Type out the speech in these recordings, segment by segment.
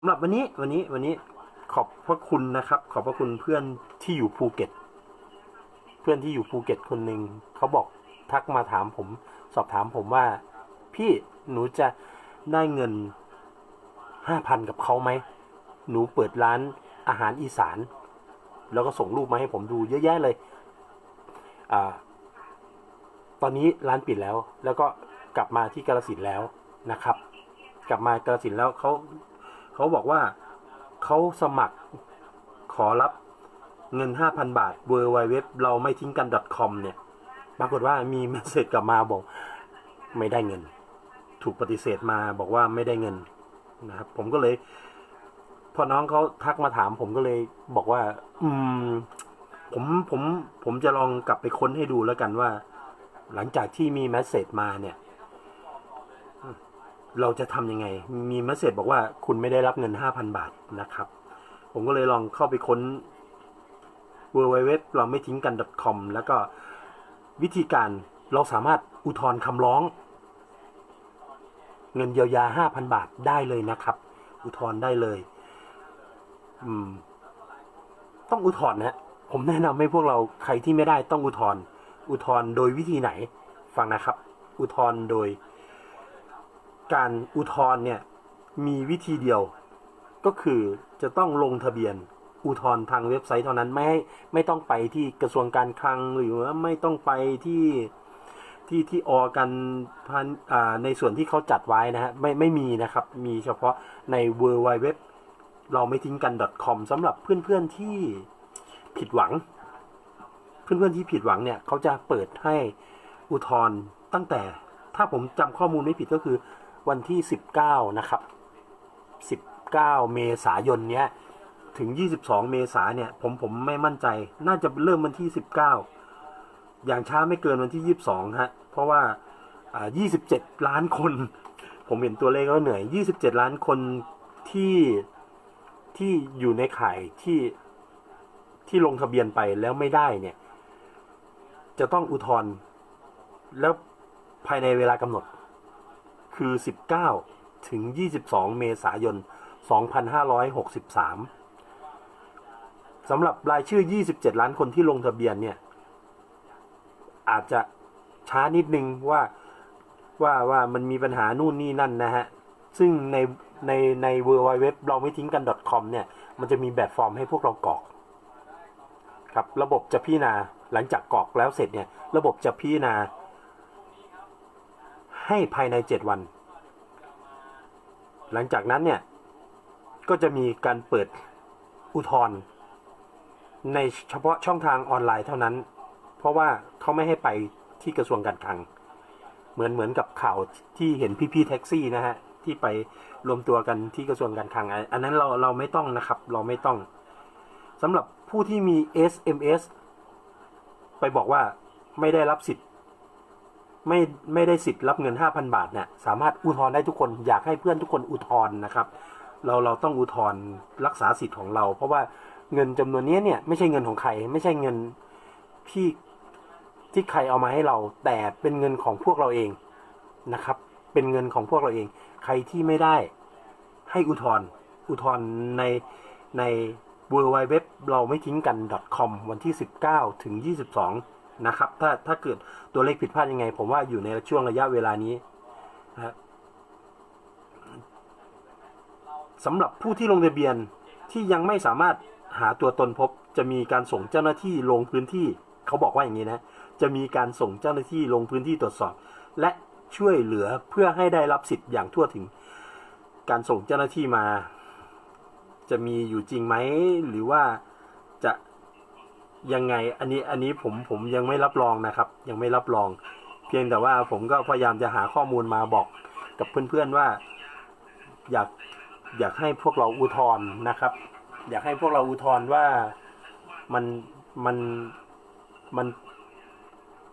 สำหรับวันนี้วันนี้วันนี้ขอบพระคุณนะครับ ขอบพระคุณเพื่อนที่อยู่ภูเก็ต เพื่อนที่อยู่ภูเก็ตคนหนึ่งเขาบอกทักมาถามผม สอบถามผมว่า พี่หนูจะได้เงินห้าพันกับเขาไหมหนูเปิดร้านอาหารอีสาน แล้วก็ส่งรูปมาให้ผมดูเยอะแยะเลยอตอนนี้ร้านปิดแล้ว แล้วก็กลับมาที่กาลสินแล้วนะครับ กลับมากาลสินแล้วเขา เขาบอกว่าเขาสมัครขอรับเงิน 5,000 บาท w w w เว็บเราไม่ทิ้งกัน .com เนี่ย ปรากฏว่ามีเมสเซจกลับมาบอก ไม่ได้เงิน ถูกปฏิเสธมาบอกว่าไม่ได้เงินนะครับ ผมก็เลย พอน้องเขาทักมาถาม ผมก็เลยบอกว่า อืม ผมผมผมจะลองกลับไปค้นให้ดูแล้วกันว่า หลังจากที่มีแมสเซจมาเนี่ย เราจะทำยังไง มีเมสเซจบอกว่าคุณไม่ได้รับเงิน 5,000 บาทนะครับ ผมก็เลยลองเข้าไปค้น w w w เราไม่ทิ้งกัน .com แล้วก็วิธีการเราสามารถอุทธรณ์คำร้อง เงินเยียวยา 5,000 บาทได้เลยนะครับ อุทธรณ์ได้เลยต้องอุทธรณ์นะฮะผมแนะนำให้พวกเราใครที่ไม่ได้ต้องอุทธรณ์อุทธรณ์โดยวิธีไหน ฟังนะครับ อุทธรณ์โดย การอุทธรณ์เนี่ยมีวิธีเดียว ก็คือจะต้องลงทะเบียนอุทธรณ์ทางเว็บไซต์เท่านั้นไม่ให้ไม่ต้องไปที่กระทรวงการคลังหรือว่าไม่ต้องไปที่ที่ที่ออกันพันอ่าในส่วนที่เขาจัดไว้นะฮะไม่ไม่มีนะครับ มีเฉพาะใน w w w เราไม่ทิ้งกัน .com สำหรับเพื่อนๆที่ผิดหวัง เพื่อนๆที่ผิดหวังเนี่ยเขาจะเปิดให้อุทธรณ์ตั้งแต่ถ้าผมจำข้อมูลไม่ผิดก็คือ วันที่ 19 นะครับ 19 เมษายนเนี้ยถึง 22 เมษาเนี่ย ผมผมไม่มั่นใจ น่าจะเริ่มวันที่ 19 อย่างช้าไม่เกินวันที่ 22 ฮะ เพราะว่า 27 ล้านคน ผมเห็นตัวเลขก็เหนื่อย 27 ล้านคนที่ที่อยู่ในข่ายที่ที่ลงทะเบียนไปแล้วไม่ได้เนี่ย จะต้องอุทธรณ์แล้วภายในเวลากำหนด คือ 19 ถึง 22 เมษายน 2563 สำหรับรายชื่อ 27 ล้านคนที่ลงทะเบียนเนี่ย อาจจะช้านิดนึงว่าว่าว่ามันมีปัญหานู่นนี่นั่นนะฮะ ซึ่งในในใน w w w เราไม่ทิ้งกัน .com เนี่ย มันจะมีแบบฟอร์มให้พวกเรากรอก ครับ ระบบจะพิจารณาหลังจากกรอกแล้วเสร็จเนี่ย ระบบจะพิจารณา ให้ภายใน 7 วัน หลังจากนั้นเนี่ยก็จะมีการเปิดอุทธรณ์ในเฉพาะช่องทางออนไลน์เท่านั้น เพราะว่าเขาไม่ให้ไปที่กระทรวงการคลัง เหมือนเหมือนกับข่าวที่เห็นพี่ๆแท็กซี่นะฮะที่ไปรวมตัวกันที่กระทรวงการคลัง อันนั้นเราเราไม่ต้องนะครับเราไม่ต้องสำหรับผู้ที่มี SMS ไปบอกว่าไม่ได้รับสิทธิ์ ไม่ไม่ได้สิทธิ์รับเงิน 5,000 บาทเนี่ยสามารถอุทธรณ์ได้ทุกคนอยากให้เพื่อนทุกคนอุทธรณ์นะครับ เราเราต้องอุทธรณ์รักษาสิทธิ์ของเรา เพราะว่าเงินจำนวนนี้เนี่ยไม่ใช่เงินของใคร ไม่ใช่เงินที่ที่ใครเอามาให้เรา แต่เป็นเงินของพวกเราเองนะครับ เป็นเงินของพวกเราเอง ใครที่ไม่ได้ให้อุทธรณ์อุทธรณ์ในใน w w w เราไม่ทิ้งกัน .com วันที่ 19 ถึง 22 นะครับ ถ้าถ้าเกิดตัวเลขผิดพลาดยังไง ผมว่าอยู่ในช่วงระยะเวลานี้นะครับสำหรับผู้ที่ลงทะเบียนที่ยังไม่สามารถหาตัวตนพบ จะมีการส่งเจ้าหน้าที่ลงพื้นที่ เขาบอกว่าอย่างนี้นะ จะมีการส่งเจ้าหน้าที่ลงพื้นที่ตรวจสอบ และช่วยเหลือเพื่อให้ได้รับสิทธิ์อย่างทั่วถึง การส่งเจ้าหน้าที่มา จะมีอยู่จริงไหมหรือว่า ยังไง อันนี้อันนี้ผมผมยังไม่รับรองนะครับ ยังไม่รับรอง เพียงแต่ว่าผมก็พยายามจะหาข้อมูลมาบอกกับเพื่อนๆว่า อยากอยากให้พวกเราอุทธรณ์นะครับ อยากให้พวกเราอุทธรณ์ว่ามันมันมัน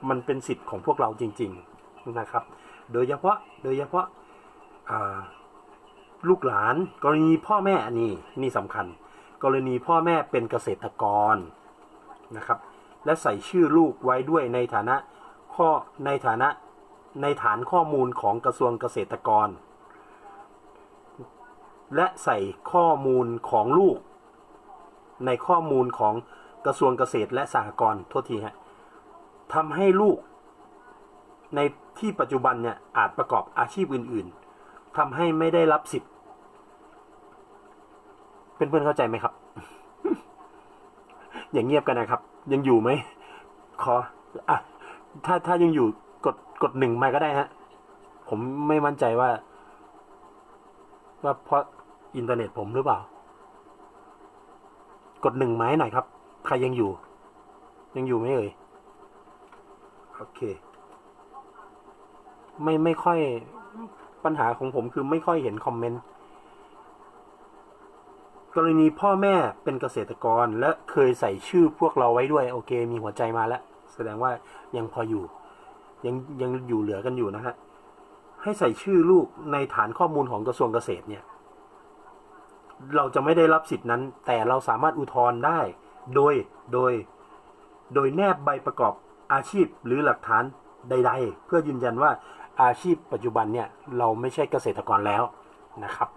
มันเป็นสิทธิ์ของพวกเราจริง ๆนะครับ โดยเฉพาะโดยเฉพาะาลูกหลานกรณีพ่อแม่นี่นี่สำคัญ กรณีพ่อแม่เป็นเกษตรกร นะครับ และใส่ชื่อลูกไว้ด้วยในฐานะข้อในฐานะในฐานข้อมูลของกระทรวงเกษตรกร และใส่ข้อมูลของลูก ในข้อมูลของกระทรวงเกษตรและสหกรณ์โทษทีฮะทำให้ลูก ในที่ปัจจุบันเนี่ยอาจประกอบอาชีพอื่น ๆทำให้ไม่ได้รับสิทธิ์เพื่อนๆเข้าใจไหมครับ อย่างเงียบกันนะครับ ยังอยู่ไหมขออะถ้าถ้ายังอยู่กดกดหนึ่งมาก็ได้ฮะผมไม่มั่นใจว่า ว่าเพราะอินเทอร์เน็ตผมหรือเปล่า กดหนึ่งไม้หน่อยครับ ใครยังอยู่ ยังอยู่ไหมเอ่ยโอเค ไม่ไม่ค่อยปัญหาของผมคือไม่ค่อยเห็นคอมเมนต์ กรณีพ่อแม่เป็นเกษตรกรและเคยใส่ชื่อพวกเราไว้ด้วยโอเค มีหัวใจมาแล้ว แสดงว่ายังพออยู่ ยังยังอยู่เหลือกันอยู่นะฮะให้ใส่ชื่อลูกในฐานข้อมูลของกระทรวงเกษตรเนี่ย เราจะไม่ได้รับสิทธินั้น แต่เราสามารถอุทธรณ์ได้ โดยโดย โดยแนบใบประกอบอาชีพหรือหลักฐานใด ๆ เพื่อยืนยันว่าอาชีพปัจจุบันเนี่ย เราไม่ใช่เกษตรกรแล้วนะครับ